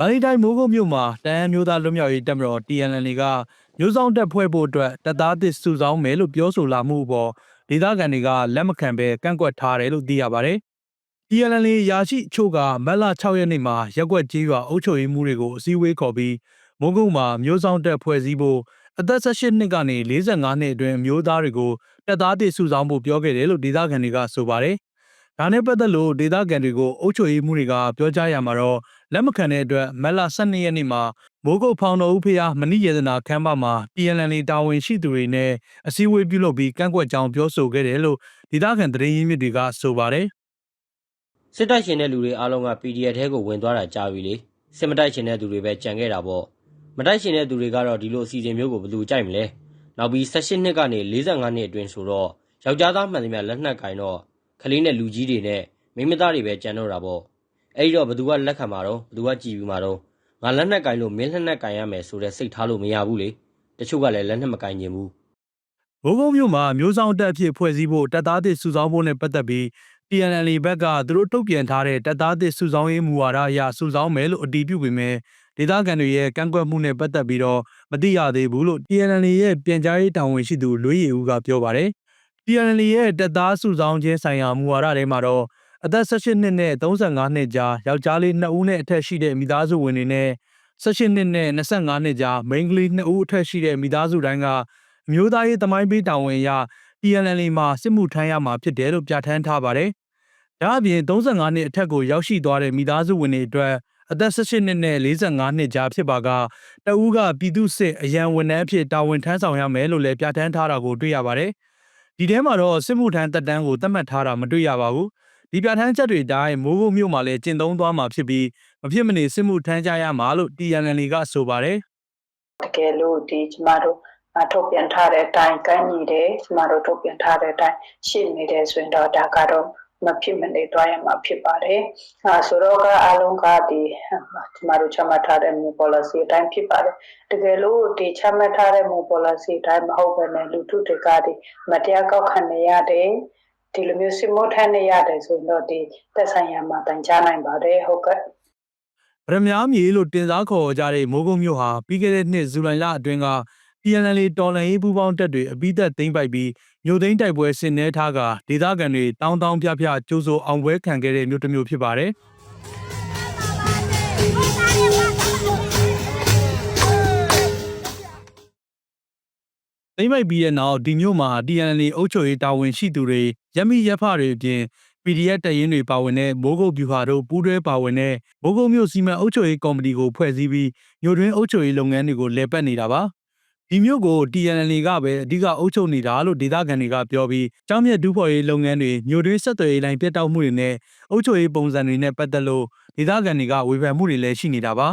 မန္တလေးတိုင်းမိုးကုတ်မြို့မှာတန်ရန်မျိုးသားလွတ်မြောက်ရေးတပ်မတော် TNL ကမျိုးစောင်းတက်ဖွဲ့ဖို့အတွက်တပ်သားသစ်စုဆောင်းမယ်လို့ပြောဆိုလာမှုအပေါ်ဒေသခံတွေကလက်မခံဘဲကန့်ကွက်ထားတယ်လို့သိရပါတယ်။ TNL ရာရှိအချို့ကမတ်လ6ရက်နေ့မှာရက်ကွက်ကြီးရွာအုပ်ချုပ်ရေးမှုတွေကိုအစည်းအဝေးခေါ်ပြီးမိုးကုတ်မှာမျိုးစောင်းတက်ဖွဲ့စည်းဖို့အသက်18နှစ်ကနေ45နှစ်အတွင်းအမျိုးသားတွေကိုတပ်သားသစ်စုဆောင်းဖို့ပြောခဲ့တယ်လို့ဒေသခံတွေကဆိုပါတယ်။ဒါနဲ့ပတ်သက်လို့ဒေသခံတွေကိုအုပ်ချုပ်ရေးမှုတွေကပြောကြားရမှာတော့ လက်မခံတဲ့အတွက်မက်လာ12ရက်နေ့မှာမိုးကုတ်ဖောင်တော်ဦးဖျားမဏိယေဒနာခမ်းမမှာ PNL တာဝန်ရှိသူတွေနဲ့အစည်းအဝေးပြုလုပ်ပြီးကန့်ကွက်ကြောင်းပြောဆိုခဲ့တယ်လို့ဒေသခံသတင်းရင်းမြစ်တွေကဆိုပါတယ်စစ်တိုက်ရှင်တဲ့လူတွေအားလုံးက PDF ထဲကိုဝင်သွားတာကြားပြီလေစစ်မတိုက်ရှင်တဲ့သူတွေပဲကြံခဲ့တာပေါ့မတိုက်ရှင်တဲ့သူတွေကတော့ဒီလိုအစီအစဉ်မျိုးကိုဘယ်သူကြိုက်မလဲနောက်ပြီး18နှစ်ကနေ45နှစ်အတွင်းဆိုတော့ယောက်ျားသားမှန်သမျှလက်နက်ကင်တော့ကလေးနဲ့လူကြီးတွေနဲ့မိန်းမသားတွေပဲကြံတော့တာပေါ့ အဲ့ဒီတော့ဘယ်သူကလက်ခံမှာတော့ဘယ်သူကကြည်ပြီးမှာတော့ငါလက်နက်ကင်လို့မင်းလက်နက်ကင်ရမယ်ဆိုတဲ့စိတ်ထားလို့မရဘူးလေတချို့ကလည်းလက်နက်မကင်ခြင်းဘူး။ဘိုးကုန်းမြို့မှာမျိုးစောင်းတက်အဖြစ်ဖွဲ့စည်းဖို့တပ်သားသစ်စုဆောင်းဖို့နဲ့ပတ်သက်ပြီး PNL ဘက်ကသူတို့ထုတ်ပြန်ထားတဲ့တပ်သားသစ်စုဆောင်းရေးမူဝါဒအရစုဆောင်းမယ်လို့အတည်ပြုပေမဲ့ဒေသခံတွေရဲ့ကန့်ကွက်မှုနဲ့ပတ်သက်ပြီးတော့မသိရသေးဘူးလို့ PNL ရဲ့ပြန်ကြားရေးတာဝန်ရှိသူလွေးရီဦးကပြောပါတယ်။ PNL ရဲ့တပ်သားစုဆောင်းခြင်းဆိုင်ရာမူဝါဒထဲမှာတော့ အသက်18နှစ်နဲ့35နှစ်ကြားယောက်ျားလေး2ဦးနဲ့အထက်ရှိတဲ့မိသားစုဝင်တွေနဲ့18နှစ်နဲ့25နှစ်ကြားမိန်းကလေး2ဦးအထက်ရှိတဲ့မိသားစုတိုင်းကအမျိုးသားရေးသမိုင်းပေးတာဝန်အရ PNL မှာစစ်မှုထမ်းရမှာဖြစ်တယ်လို့ပြဋ္ဌာန်းထားပါတယ်။ဒါအပြင်35နှစ်အထက်ကိုရောက်ရှိသွားတဲ့မိသားစုဝင်တွေအတွက်အသက်18နှစ်နဲ့45နှစ်ကြားဖြစ်ပါကတဦးကပြည်သူစစ်အရန်ဝန်ထမ်းအဖြစ်တာဝန်ထမ်းဆောင်ရမယ်လို့လည်းပြဋ္ဌာန်းထားတာကိုတွေ့ရပါတယ်။ဒီထဲမှာတော့စစ်မှုထမ်းတက်တန်းကိုသတ်မှတ်ထားတာမတွေ့ရပါဘူး။ ဒီပြဋ္ဌာန်းချက်တွေအတိုင်းမိုးကုတ်မြို့မှာလည်းကျင့်သုံးသွားမှာဖြစ်ပြီးမဖြစ်မနေစစ်မှုထမ်းကြရမှာလို့ TNL ကဆိုပါတယ်တကယ်လို့ဒီကျမတို့အထုတ်ပြန်ထားတဲ့အတိုင်းကန့်ညီတယ်ကျမတို့ထုတ်ပြန်ထားတဲ့အတိုင်းရှင်းနေတယ်ဆိုရင်တော့ဒါကတော့မဖြစ်မနေသွားရမှာဖြစ်ပါတယ်။အဲဆိုတော့ကအလုံးကဒီကျမတို့ချမှတ်ထားတဲ့မူ policy အတိုင်းဖြစ်ပါတယ်။တကယ်လို့ဒီချမှတ်ထားတဲ့မူ policy အတိုင်းမဟုတ်ဘဲနဲ့လူထုတွေကဒီမတရားကောက်ခံနေရတယ် ဒီလိုမျိုးစစ်မိုးထမ်းနေရတယ်ဆိုရင်တော့ဒီသက်ဆိုင်ရာမှာတန်ကြားနိုင်ပါတယ်ဟုတ်ကဲ့ဗရမ ्या မြေလို့တင်စားခေါ်ကြတဲ့မိုးကုတ်မြို့ဟာပြီးခဲ့တဲ့နှစ်ဇူလိုင်လအတွင်းက PNL တော်လှန်ရေးပူးပေါင်းတပ်တွေအပိသက်သိမ်းပိုက်ပြီးမြို့သိမ်းတိုက်ပွဲဆင်နည်းထားကဒေသခံတွေတောင်းတောင်းပြပြကြိုးဆိုအောင်ပွဲခံခဲ့တဲ့မြို့တစ်မြို့ဖြစ်ပါတယ်။ သိမ်းပိုက်ပြီးတဲ့နောက်ဒီမြို့မှာ TNL အုပ်ချုပ်ရေးတာဝန်ရှိသူတွေရမီရဖတွေအပြင် PDF တရင်တွေပါဝင်တဲ့မိုးကုတ်ဗျူဟာတို့ပူးတွဲပါဝင်တဲ့မိုးကုတ်မြို့စီမံအုပ်ချုပ်ရေးကော်မတီကိုဖွဲ့စည်းပြီးမြို့တွင်းအုပ်ချုပ်ရေးလုပ်ငန်းတွေကိုလည်ပတ်နေတာပါဒီမြို့ကို TNL ကပဲအဓိကအုပ်ချုပ်နေတာလို့ဒေသခံတွေကပြောပြီးကျောင်းမြတ်ဒူးဖော်ရေးလုပ်ငန်းတွေမြို့တွင်းဆက်သွယ်ရေးလိုင်းပြတ်တောက်မှုတွေနဲ့အုပ်ချုပ်ရေးပုံစံတွေနဲ့ပတ်သက်လို့ဒေသခံတွေကဝေဖန်မှုတွေလည်းရှိနေတာပါ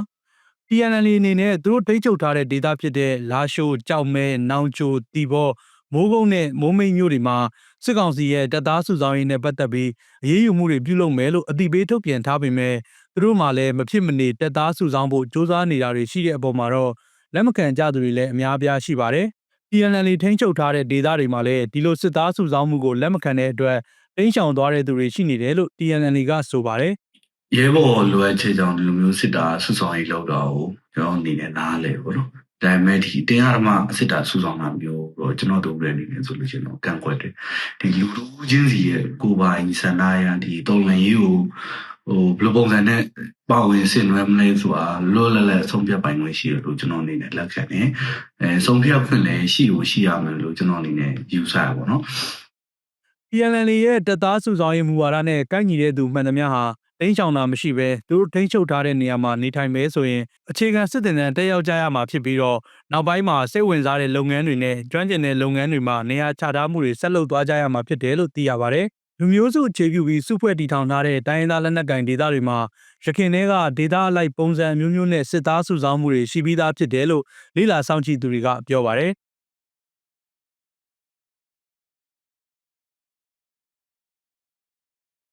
TNL အနေနဲ့သူတို့ထိန်းချုပ်ထားတဲ့ဒေသဖြစ်တဲ့လာရှိုးကြောက်မဲနောင်ချိုတီဘောမိုးကုတ်နဲ့မိုးမိတ်မြို့တွေမှာစစ်ကောင်စီရဲ့တပ်သားစုဆောင်ရေးနဲ့ပတ်သက်ပြီးအရေးယူမှုတွေပြုလုပ်မယ်လို့အတိပေးထုတ်ပြန်ထားပေမဲ့သူတို့မှလည်းမဖြစ်မနေတပ်သားစုဆောင်ဖို့စ조사နေတာတွေရှိတဲ့အပေါ်မှာတော့လက်မခံကြသူတွေလည်းအများအပြားရှိပါတယ်။ TNL ထိန်းချုပ်ထားတဲ့ဒေသတွေမှာလည်းဒီလိုစစ်သားစုဆောင်မှုကိုလက်မခံတဲ့အတွက်တင်းရှောင်သွားတဲ့သူတွေရှိနေတယ်လို့ TNL ကဆိုပါတယ် ရဲဘော်လိုအပ်ချက်ကြောင့်ဒီလိုမျိုးစစ်တာဆူဆောင်ရေးလောက်တာကိုကျွန်တော်အနေနဲ့နားလဲပေါ့နော်ဒါပေမဲ့ဒီတရားဓမ္မစစ်တာဆူဆောင်တာမျိုးတော့ကျွန်တော်တို့လည်းအနေနဲ့ဆိုလို့ရှိရင်တော့ကန့်ကွက်တယ်ဒီလူလူချင်းစီရဲ့ကိုယ်ပိုင်စန္ဒာရဒီတော်လန်ရေးကိုဟိုဘယ်လိုပုံစံနဲ့ပါဝင်ဆင်နွှဲမလဲဆိုတာလောလောလတ်ဆုံးဖြတ်ပိုင်ခွင့်ရှိတယ်လို့ကျွန်တော်အနေနဲ့လက်ခံတယ်အဲဆုံးဖြတ်ခွင့်လည်းရှိကိုရှိရမယ်လို့ကျွန်တော်အနေနဲ့ယူဆရပါတော့နော် PNL ရဲ့တပ်သားစုဆောင်ရေးမူဝါဒနဲ့ကိုက်ညီတဲ့သူမှန်သမျှဟာ တင်းချောင်တာမရှိဘဲသူတို့ထိန်းချုပ်ထားတဲ့နေရာမှာနေထိုင်မဲဆိုရင်အခြေခံစစ်တင်တဲ့တက်ရောက်ကြရမှာဖြစ်ပြီးတော့နောက်ပိုင်းမှာစိတ်ဝင်စားတဲ့လုပ်ငန်းတွေနဲ့ကျွမ်းကျင်တဲ့လုပ်ငန်းတွေမှာနေရာချထားမှုတွေဆက်လုပ်သွားကြရမှာဖြစ်တယ်လို့သိရပါတယ်။လူမျိုးစုအခြေပြုပြီးစုဖွဲ့တည်ထောင်ထားတဲ့တိုင်းရင်းသားလက်နက်ကိုင်ဒေသတွေမှာရခိုင်တွေကဒေသအလိုက်ပုံစံမျိုးမျိုးနဲ့စစ်သားစုဆောင်မှုတွေရှိပြီးသားဖြစ်တယ်လို့လေလာစောင့်ကြည့်သူတွေကပြောပါတယ်။